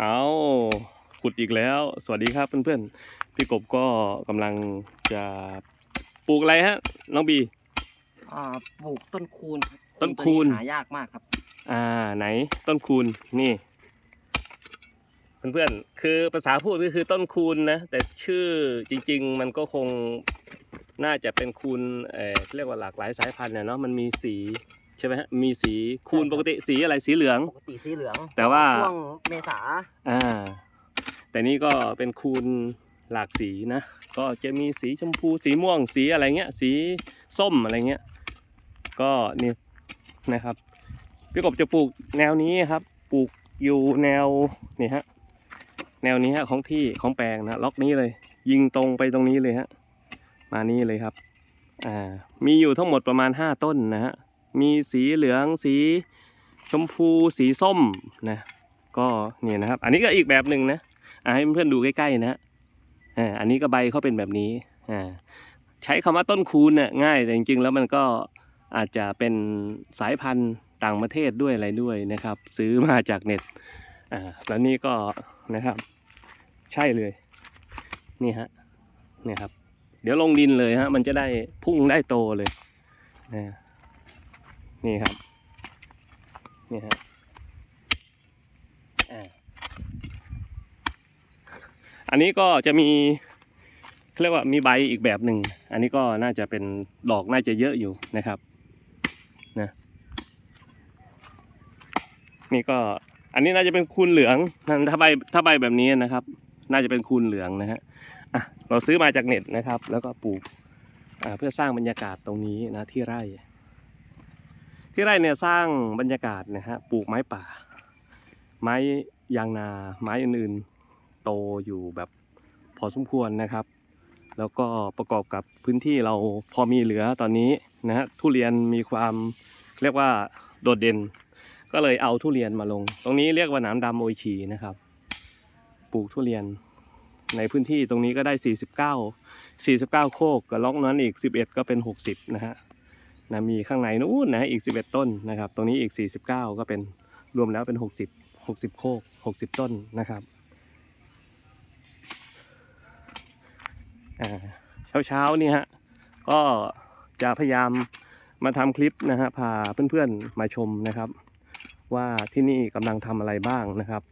เอาขุดอีกแล้ว สวัสดีครับเพื่อนๆ พี่กบก็กำลังจะปลูกอะไรฮะ น้องบี อ่าปลูกต้นคูณครับต้นคูณ หายากมากครับ อ่าไหนต้นคูณนี่ เพื่อนๆ คือภาษาพูดก็คือต้นคูณนะ แต่ชื่อจริง ๆ มันก็คงน่าจะเป็นคูณเอ่อเรียกว่าหลากหลายสายพันธุ์เนี่ยเนาะมันมีสีใช่ไหมฮะมีสีคูณใช่ครับปกติสีอะไรสีเหลือง ปกติสีเหลืองแต่ว่าช่วงเมษาอ่าแต่นี่ก็เป็นคูณหลากสีนะ ก็จะมีสีชมพูสีม่วงสีอะไรเงี้ย สีส้มอะไรเงี้ย ก็นี่นะครับพี่กบจะปลูกแนวนี้ครับ ปลูกอยู่แนวนี่ฮะแนวนี้ฮะของที่ของแปลงนะล็อกนี้เลย ยิงตรงไปตรงนี้เลยฮะมานี่เลยครับอ่ามีอยู่ทั้งหมดประมาณ 5 ต้นนะฮะ มีสีเหลืองสีชมพูสีส้มนะก็เนี่ยนะครับ อันนี้ก็อีกแบบหนึ่งนะอ่าให้เพื่อนๆดูใกล้ๆนะฮะอ่าอันนี้ก็ใบเขาเป็นแบบนี้อ่าใช้คำว่าต้นคูณเนี่ยง่ายแต่จริงๆ แล้วมันก็อาจจะเป็นสายพันธุ์ต่างประเทศด้วยอะไรด้วยนะครับ ซื้อมาจากเน็ตอ่าแล้วนี่ก็นะครับ ใช่เลย นี่ฮะนี่ครับ เดี๋ยวลงดินเลยฮะมันจะได้พุ่งได้โตเลยนะ นี่ครับ นี่ฮะอันนี้ก็จะมีเรียกว่ามีใบอีกแบบหนึ่ง อันนี้ก็น่าจะเป็นดอกน่าจะเยอะอยู่นะครับนะนี่ก็อันนี้น่าจะเป็นคูณเหลืองนั่นถ้าใบถ้าใบแบบนี้นะครับ น่าจะเป็นคูณเหลืองนะฮะอะเราซื้อมาจากเน็ตนะครับ แล้วก็ปลูกเพื่อสร้างบรรยากาศตรงนี้นะที่ไร่ ที่ไร่เนี่ยสร้างบรรยากาศนะฮะปลูกไม้ป่า ไม้ยางนาไม้อื่นๆ โตอยู่แบบพอสมควรนะครับ แล้วก็ประกอบกับพื้นที่เราพอมีเหลือตอนนี้นะฮะทุเรียนมีความเรียกว่าโดดเด่น ก็เลยเอาทุเรียนมาลง ตรงนี้เรียกว่าหนามดำโอชีนะครับ ปลูกทุเรียนในพื้นที่ตรงนี้ก็ได้ 49 49 โคกกับล็อกนั้นอีก 11 ก็เป็น 60 นะฮะ นะมีข้างในนู้นนะอีก 11 ต้นนะครับ ตรงนี้อีก 49 ก็เป็นรวมแล้วเป็น 60 60 โคก 60 ต้นนะครับเช้าเช้าๆนี่ฮะก็จะพยายามมาทำคลิปนะฮะพาเพื่อนๆมาชมนะครับ ว่าที่นี่กำลังทำอะไรบ้างนะครับ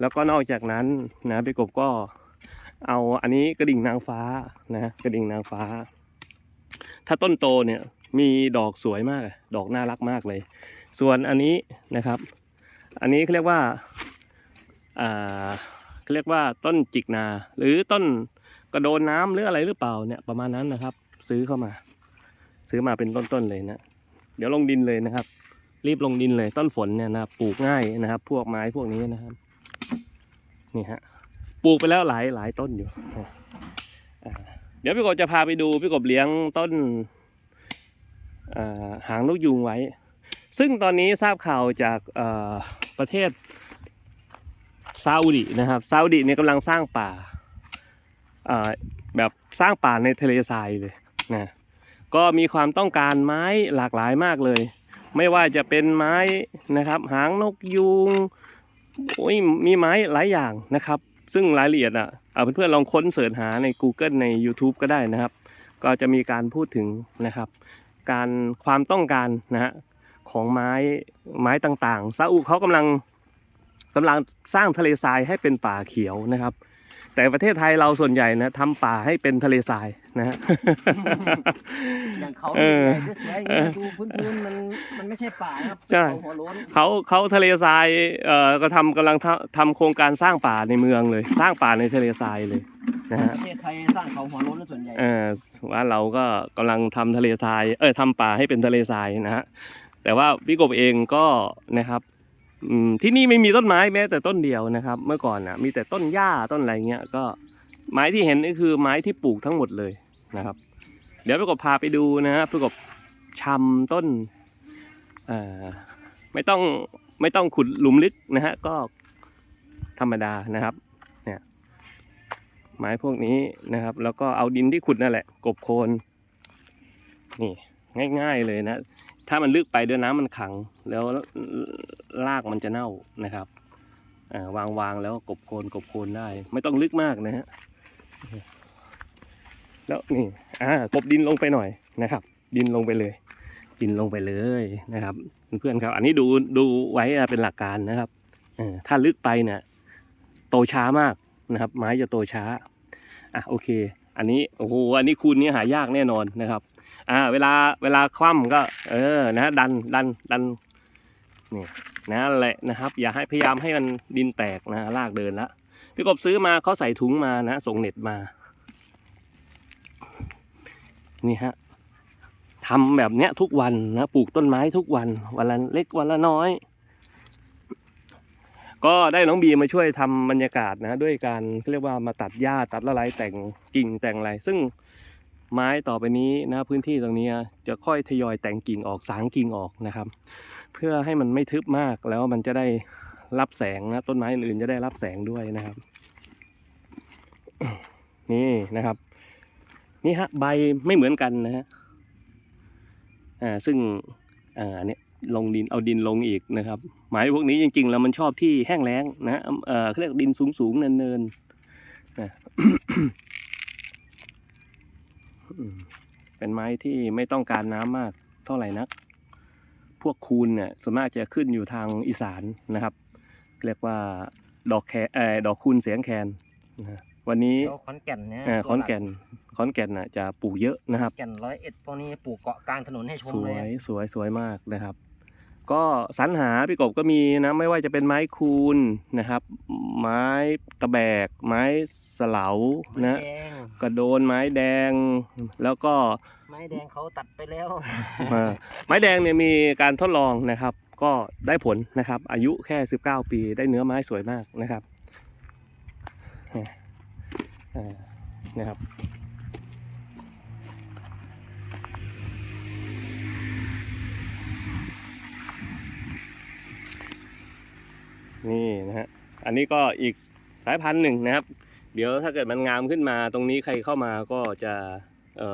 แล้วก็นอกจากนั้นนะพี่กบก็เอาอันนี้กระดิ่งนางฟ้านะกระดิ่งนางฟ้า ถ้าต้นโตเนี่ย มีดอกสวยมาก ดอกน่ารักมากเลย ส่วนอันนี้นะครับ อันนี้เขาเรียกว่าอ่าเขาเรียกว่าต้นจิกนา หรือต้นกระโดนน้ำหรืออะไรหรือเปล่าเนี่ยประมาณนั้นนะครับ ซื้อเข้ามา ซื้อมาเป็นต้นๆเลยนะ เดี๋ยวลงดินเลยนะครับ รีบลงดินเลยต้นฝนเนี่ยนะครับปลูกง่ายนะครับ พวกไม้พวกนี้นะครับนี่ฮะปลูกไปแล้วหลายหลายต้นอยู่เดี๋ยวพี่กบจะพาไปดูพี่กบเลี้ยงต้น หางนกยูงไว้ ซึ่งตอนนี้ทราบข่าวจากประเทศซาอุดินะครับซาอุดิเนี่ยกำลังสร้างป่าแบบสร้างป่าในทะเลทรายเลยนะก็มีความต้องการไม้หลากหลายมากเลย ไม่ว่าจะเป็นไม้นะครับ หางนกยูงโอ้ยมีไม้หลายอย่างนะครับ ซึ่งรายละเอียดอะเอาเพื่อนๆลองค้นเสิร์ชหาใน Google ใน YouTube ก็ได้นะครับ ก็จะมีการพูดถึงนะครับ การความต้องการนะฮะของไม้ไม้ต่างๆซาอุเขากำลังกำลังสร้างทะเลทรายให้เป็นป่าเขียวนะครับ แต่ประเทศไทยเราส่วนใหญ่นะทำป่าให้เป็นทะเลทรายนะฮะ อย่างเขาเออเสียอย่างนี้ดูพื้นๆมันมันไม่ใช่ป่าครับใช่ เขาหัวโล้นเขาเขาทะเลทรายเอ่อก็ทำกำลังทำทำโครงการสร้างป่าในเมืองเลย สร้างป่าในทะเลทรายเลยนะฮะ ประเทศไทยสร้างเขาหัวโล้นส่วนใหญ่ เออว่าเราก็กำลังทำทะเลทราย เออทำป่าให้เป็นทะเลทรายนะฮะ แต่ว่าพี่กบเองก็นะครับอืม ที่นี่ไม่มีต้นไม้แม้แต่ต้นเดียวนะครับ เมื่อก่อนนะมีแต่ต้นหญ้าต้นอะไรเงี้ยก็ไม้ที่เห็นนี่คือไม้ที่ปลูกทั้งหมดเลยนะครับ เดี๋ยวพี่กบพาไปดูนะฮะพี่กบชำต้นไม่ต้องไม่ต้องขุดหลุมลึกนะฮะก็ธรรมดานะครับเนี่ยไม้พวกนี้นะครับ แล้วก็เอาดินที่ขุดนั่นแหละ กบโคนนี่ง่าย ๆเลยนะ ถ้ามันลึกไปเดี๋ยวน้ำมันขัง แล้วรากมันจะเน่านะครับวางวางแล้วกบโคนกบโคนได้ ไม่ต้องลึกมากนะฮะแล้วนี่อ่ากบดินลงไปหน่อยนะครับ ดินลงไปเลย ดินลงไปเลยนะครับ เพื่อนๆครับ อันนี้ดูดูไว้เป็นหลักการนะครับถ้าลึกไปเนี่ยโตช้ามากนะครับ ไม้จะโตช้าอะโอเค อันนี้โอ้โหอันนี้คูณนี้หายากแน่นอนนะครับ อ่า เวลาเวลาคว่ำก็ เออนะดันดันดันนี่นะแหละนะครับ อย่าให้พยายามให้มันดินแตกนะลากเดินละพี่กบซื้อมาเขาใส่ถุงมานะส่งเน็ตมา นี่ฮะทำแบบเนี้ยทุกวันนะปลูกต้นไม้ทุกวัน วันละเล็กวันละน้อย ก็ได้น้องบีมาช่วยทำบรรยากาศนะด้วยการเรียกว่ามาตัดหญ้าตัดละลายแต่งกิ่งแต่งอะไร ซึ่งไม้ต่อไปนี้นะพื้นที่ตรงนี้จะค่อยทยอยแต่งกิ่งออกสางกิ่งออกนะครับ เพื่อให้มันไม่ทึบมากแล้วมันจะได้รับแสงนะต้นไม้อื่นจะได้รับแสงด้วยนะครับ นี่นะครับ นี่ฮะใบไม่เหมือนกันนะฮะอ่าซึ่งอ่าเนี่ย ลงดินเอาดินลงอีกนะครับหมายพวกนี้จริงๆแล้วมันชอบที่แห้งแล้งนะเอ่อเขาเรียกดินสูงๆเนินๆนะอืมเป็นไม้ที่ไม่ต้องการน้ำมากเท่าไหร่นัก พวกคูณเนี่ยส่วนมากจะขึ้นอยู่ทางอีสานนะครับ เรียกว่าดอกแคเออดอกคูณเสียงแคนนะวันนี้แล้วขอนแก่นเนี่ยเอ่อขอนแก่นขอนแก่นน่ะจะปลูกเยอะนะครับแก่นร้อยเอ็ดพวกนี้ปลูกเกาะกลางถนนให้ชมสเลวยยสวยสวยมากนะครับ ก็สรรหาพี่กบก็มีนะไม่ว่าจะเป็นไม้คูณนะครับ ไม้ตะแบก ไม้สเหลาไม้นะแดงกระโดนไม้แดง แล้วก็ไม้แดงเขาตัดไปแล้วเอ่อไม้แดงเนี่ยมีการทดลองนะครับ ก็ได้ผลนะครับ อายุแค่ 19 ปีได้เนื้อไม้สวยมากนะครับเอ่อนะครับ นี่นะฮะอันนี้ก็อีกสายพันธุ์หนึ่งนะครับ เดี๋ยวถ้าเกิดมันงามขึ้นมาตรงนี้ใครเข้ามาก็จะ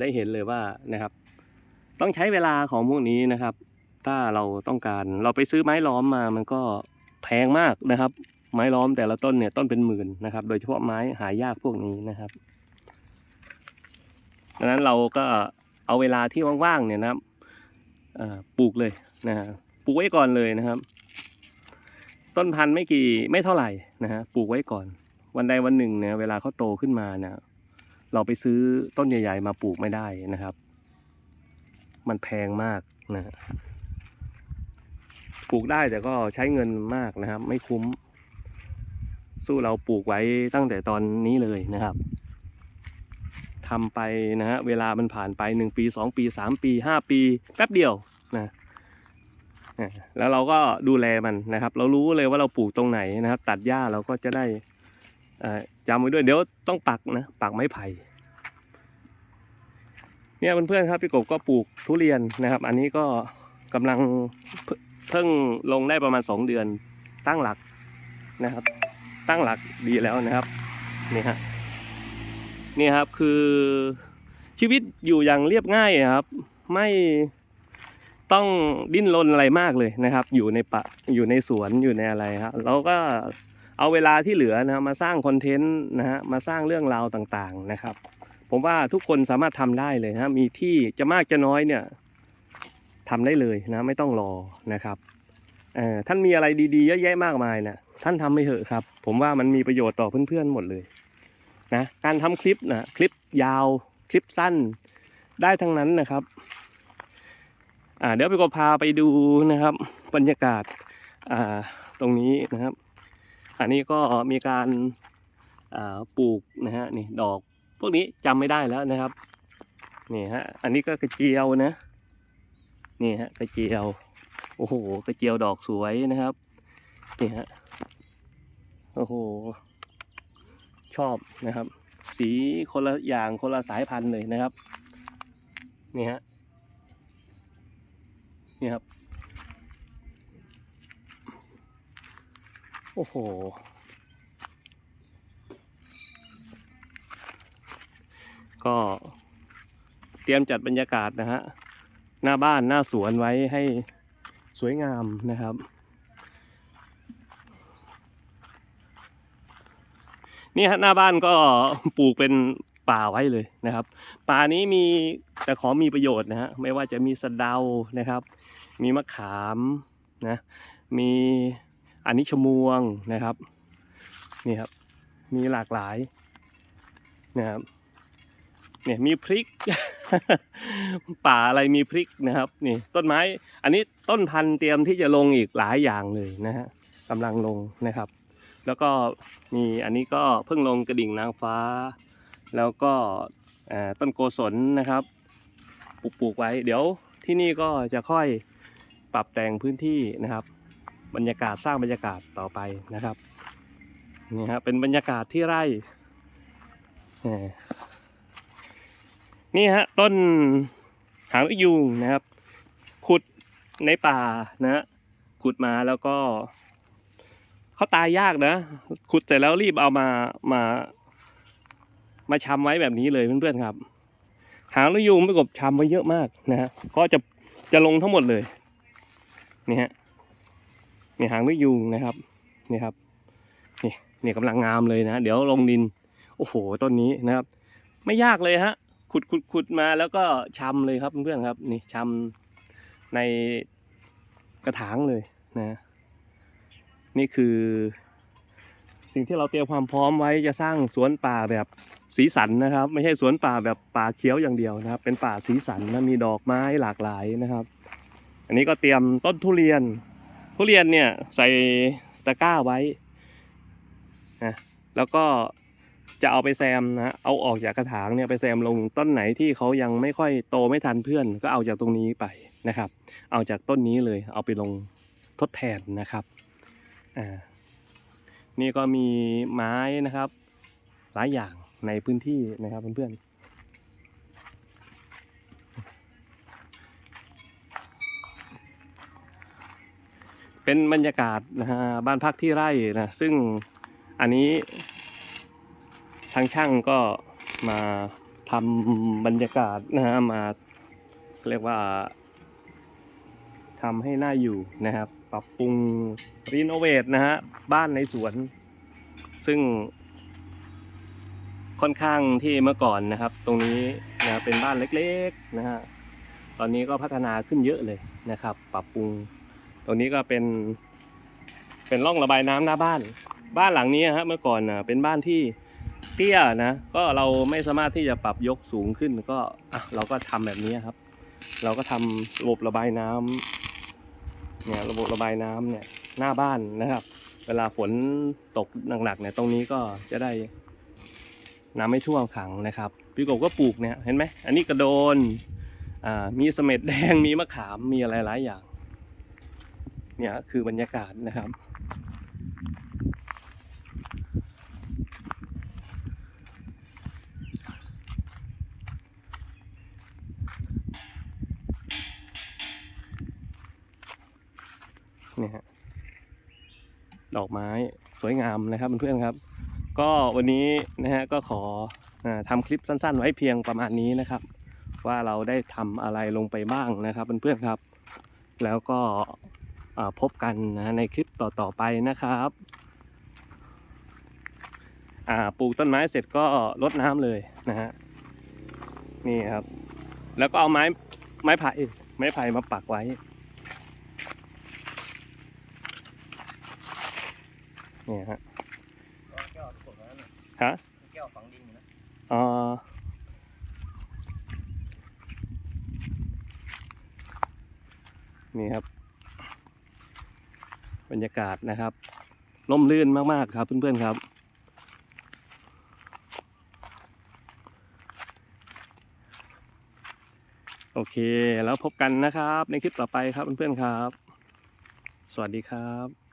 ได้เห็นเลยว่านะครับ ต้องใช้เวลาของพวกนี้นะครับ ถ้าเราต้องการเราไปซื้อไม้ล้อมมามันก็แพงมากนะครับ ไม้ล้อมแต่ละต้นเนี่ยต้นเป็นหมื่นนะครับ โดยเฉพาะไม้หายากพวกนี้นะครับดังนั้นเราก็เอาเวลาที่ว่างๆเนี่ยนะครับปลูกเลยนะฮะปลูกไว้ก่อนเลยนะครับ ต้นพันธุ์ไม่กี่ไม่เท่าไหร่นะฮะปลูกไว้ก่อน วันใดวันหนึ่งเนี่ยเวลาเขาโตขึ้นมาเนี่ยเราไปซื้อต้นใหญ่ๆมาปลูกไม่ได้นะครับ มันแพงมากนะฮะปลูกได้แต่ก็ใช้เงินมากนะครับ ไม่คุ้ม สู้เราปลูกไว้ตั้งแต่ตอนนี้เลยนะครับทำไปนะฮะเวลามันผ่านไปหนึ่งปีสองปีสามปีห้าปี แป๊บเดียวนะ แล้วเราก็ดูแลมันนะครับ เรารู้เลยว่าเราปลูกตรงไหนนะครับ ตัดหญ้าเราก็จะได้จำไว้ด้วยเดี๋ยวต้องปักนะปักไม้ไผ่เนี่ยเพื่อนๆครับพี่กบก็ปลูกทุเรียนนะครับ อันนี้ก็กำลังเพิ่งลงได้ประมาณ 2 เดือนตั้งหลักนะครับ ตั้งหลักดีแล้วนะครับนี่ฮะนี่ครับคือชีวิตอยู่อย่างเรียบง่ายอะครับ ไม่ ต้องดิ้นรนอะไรมากเลยนะครับ อยู่ในปะอยู่ในสวนอยู่ในอะไรครับเราก็เอาเวลาที่เหลือนะมาสร้างคอนเทนต์นะฮะมาสร้างเรื่องราวต่างๆนะครับ ผมว่าทุกคนสามารถทำได้เลยนะมีที่จะมากจะน้อยเนี่ยทำได้เลยนะไม่ต้องรอนะครับท่านมีอะไรดีๆเยอะแยะมากมายนะท่านทำไปเถอะครับ ผมว่ามันมีประโยชน์ต่อเพื่อนๆหมดเลยนะการทำคลิปนะคลิปยาวคลิปสั้นได้ทั้งนั้นนะครับ อ่าเดี๋ยวไปก็พาไปดูนะครับ บรรยากาศอ่าตรงนี้นะครับ อันนี้ก็มีการอ่าปลูกนะฮะนี่ดอกพวกนี้จำไม่ได้แล้วนะครับนี่ฮะอันนี้ก็กระเจียวนะนี่ฮะกระเจียวโอ้โหกระเจียวดอกสวยนะครับนี่ฮะโอ้โหชอบนะครับ สีคนละอย่างคนละสายพันธุ์เลยนะครับนี่ฮะ นี่ครับ โอ้โห ก็เตรียมจัดบรรยากาศนะฮะ หน้าบ้านหน้าสวนไว้ให้สวยงามนะครับ นี่ฮะหน้าบ้านก็ปลูกเป็นป่าไว้เลยนะครับ ป่านี้มีแต่ของมีประโยชน์นะฮะไม่ว่าจะมีสะเดานะครับ มีมะขามนะมีอันนี้ชมวงนะครับนี่ครับ มีหลากหลายนะครับเนี่ยมีพริก ป่าอะไรมีพริกนะครับ นี่ต้นไม้ อันนี้ต้นพันธุ์เตรียมที่จะลงอีกหลายอย่างเลยนะฮะกำลังลงนะครับ แล้วก็มีอันนี้ก็เพิ่งลงกระดิ่งนางฟ้า แล้วก็ต้นโกศลนะครับ ปลูกปลูกไว้ เดี๋ยวที่นี่ก็จะค่อย ปรับแต่งพื้นที่นะครับ บรรยากาศสร้างบรรยากาศต่อไปนะครับนี่ฮะเป็นบรรยากาศที่ไร่นี่ฮะต้นหางนกยูงนะครับ ขุดในป่านะฮะขุดมาแล้วก็เขาตายยากนะ ขุดเสร็จแล้วรีบเอามามา มาชำไว้แบบนี้เลยเพื่อนๆครับ หางนกยูงไม่กบชำไว้เยอะมากนะฮะก็จะจะลงทั้งหมดเลย นี่ฮะนี่หางนกยูงนะครับนี่ครับนี่นี่กำลังงามเลยนะเดี๋ยวลงดิน โอ้โหต้นนี้นะครับ ไม่ยากเลยฮะขุดขุดขุดมาแล้วก็ชำเลยครับเพื่อนครับ นี่ชำในกระถางเลยนะ นี่คือ สิ่งที่เราเตรียมความพร้อมไว้จะสร้างสวนป่าแบบสีสันนะครับ ไม่ใช่สวนป่าแบบป่าเขียวอย่างเดียวนะครับ เป็นป่าสีสันนะมีดอกไม้หลากหลายนะครับ อันนี้ก็เตรียมต้นทุเรียน ทุเรียนเนี่ยใส่ตะกร้าไว้นะแล้วก็จะเอาไปแซมนะเอาออกจากกระถางเนี่ยไปแซมลงต้นไหนที่เขายังไม่ค่อยโตไม่ทันเพื่อน ก็เอาจากตรงนี้ไปนะครับ เอาจากต้นนี้เลย เอาไปลงทดแทนนะครับอ่านี่ก็มีไม้นะครับ หลายอย่างในพื้นที่นะครับเพื่อนๆ เป็นบรรยากาศนะฮะบ้านพักที่ไร่นะซึ่งอันนี้ทางช่างก็มาทำบรรยากาศนะฮะมาเรียกว่าทำให้น่าอยู่นะครับ ปรับปรุงรีโนเวทนะฮะบ้านในสวน ซึ่งค่อนข้างที่เมื่อก่อนนะครับ ตรงนี้นะเป็นบ้านเล็กๆนะฮะตอนนี้ก็พัฒนาขึ้นเยอะเลยนะครับ ปรับปรุง ตรงนี้ก็เป็น เป็นร่องระบายน้ำหน้าบ้าน บ้านหลังนี้ฮะเมื่อก่อนนะเป็นบ้านที่เตี้ยนะ ก็เราไม่สามารถที่จะปรับยกสูงขึ้นก็เราก็ทำแบบนี้ครับ เราก็ทำระบบระบายน้ำเนี่ยระบบระบายน้ำเนี่ยหน้าบ้านนะครับ เวลาฝนตกหนักๆเนี่ยตรงนี้ก็จะได้น้ำไม่ท่วมขังนะครับ พี่กบก็ปลูกเนี่ยเห็นไหมอันนี้กระโดนมีเสม็ดแดงมีมะขามมีอะไรหลายอย่าง เนี่ยคือบรรยากาศนะครับ เนี่ยฮะดอกไม้สวยงามนะครับเพื่อนๆครับ ก็วันนี้นะฮะก็ขออาทำคลิปสั้น ๆ ไว้เพียงประมาณนี้นะครับ ว่าเราได้ทำอะไรลงไปบ้างนะครับเพื่อนๆครับ แล้วก็ พบกันนะในคลิปต่อๆไปนะครับอ่าปลูกต้นไม้เสร็จก็รดน้ำเลยนะฮะนี่ครับ แล้วก็เอาไม้ไม้ไผ่ไม้ไผ่มาปักไว้เนี่ยฮะแก้วถูกแล้วนะฮะแก้วฝังดินอยู่นะอ่านี่ครับบ รรยากาศนะครับล่มลื่นมากๆครับเพื่อนๆครับ โอเคแล้วพบกันนะครับในคลิปต่อไปครับเพื่อนๆครับ สวัสดีครับ